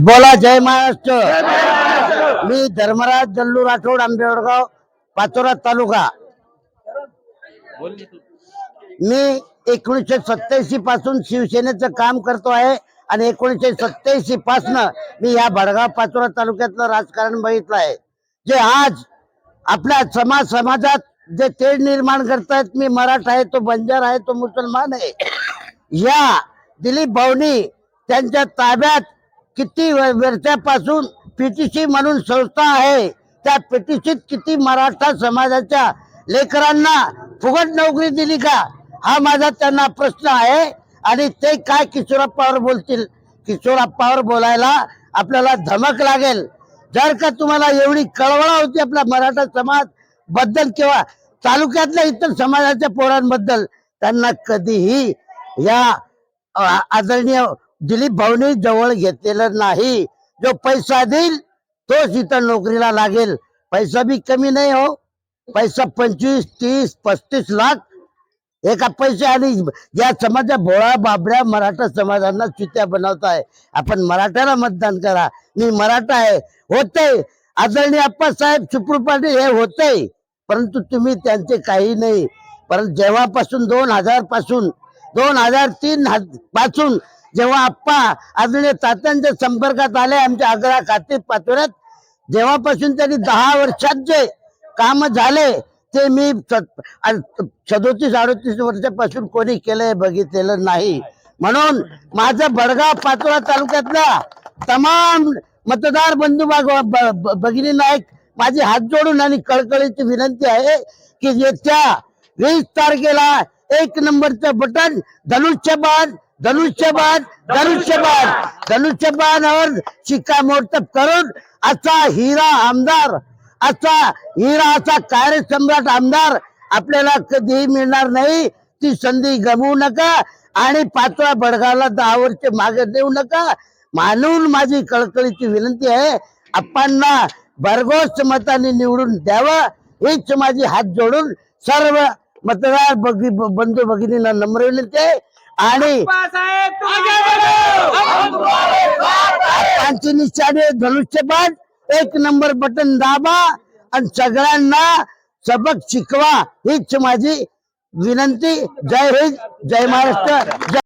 बोला जय महाराष्ट्र. मी धर्मराज जल्लू राठोड आंबेवडगाव पाचोरा तालुका. मी एकोणीसशे सत्याऐंशी पासून शिवसेनेचं काम करतो आहे आणि एकोणीसशे सत्याऐंशी पासून मी या भडगाव पाचोरा तालुक्यातलं राजकारण बघितलं आहे. जे आज आपल्या समाज समाजात जे तेढ निर्माण करतायत मी मराठा आहे तो बंजार आहे तो मुसलमान आहे. या दिलीप भाऊनी त्यांच्या ताब्यात किती वर्षापासून पीटीसी म्हणून संस्था आहे. त्या पीटीसीत किती मराठा समाजाच्या लेकरांना फुकट नोकरी दिली का? हा माझा त्यांना प्रश्न आहे. आणि ते काय किशोरप्पावर बोलतील? किशोरप्पावर बोलायला आपल्याला धमक लागेल. जर का तुम्हाला एवढी कळवळा होती आपला मराठा समाजबद्दल किंवा तालुक्यातल्या इतर समाजाच्या पोरांबद्दल त्यांना कधीही या आदरणीय दिलीप भाऊनी जवळ घेतलेलं नाही. जो पैसा देईल तोच इथं नोकरीला लागेल. पैसा बी कमी नाही हो. पैसा पंचवीस तीस पस्तीस लाख एका पैसे आणि या समाजा भोळा बाबड्या मराठा समाजांना चित्या बनवताय. आपण मराठ्याला मतदान करा. मी मराठा आहे. होतंय. आदरणीय अप्पासाहेब सुप्रू पाटील हे होतंय. परंतु तुम्ही त्यांचे काही नाही. परंतु जेव्हापासून दोन हजारपासून दोन हजार तीन पासून जेव्हा आप्पा आदरणीय तात्यांच्या संपर्कात आले आमच्या आग्रा खाते पातुऱ्यात जेव्हापासून त्यांनी दहा वर्षात जे काम झाले ते मी सदोतीस अडोतीस वर्षापासून कोणी केलंय बघितलेलं नाही. म्हणून माझं बडगाव पाचोरा तालुक्यातल्या तमाम मतदार बंधू ब- भगिनी नाईक माझी हात जोडून आणि कळकळीची विनंती आहे की येत्या वीस तारखेला एक नंबरचं बटन धनुष्यबाण धनुष्यबाण धनुष्यबाण शिक्का शिक्कामोर्तब करून आजचा हिरा आमदार आजचा हिरा असा कार्यसम्राट आमदार आपल्याला कधीही मिळणार नाही ती संधी गमवू नका आणि पाचवा बडगावला दहा वर्ष मागे देऊ नका मानून माझी कळकळीची विनंती आहे आप्पांना भरघोस मताने निवडून द्यावं हीच माझी हात जोडून सर्व मतदार बगी बंधू भगिनींना नम्र विनंती आहे. आणि आपांची निशाणे धनुष्यबाण एक नंबर बटन दाबा आणि सगळ्यांना सबक शिकवा. हीच माझी विनंती. जय हिंद जय महाराष्ट्र जय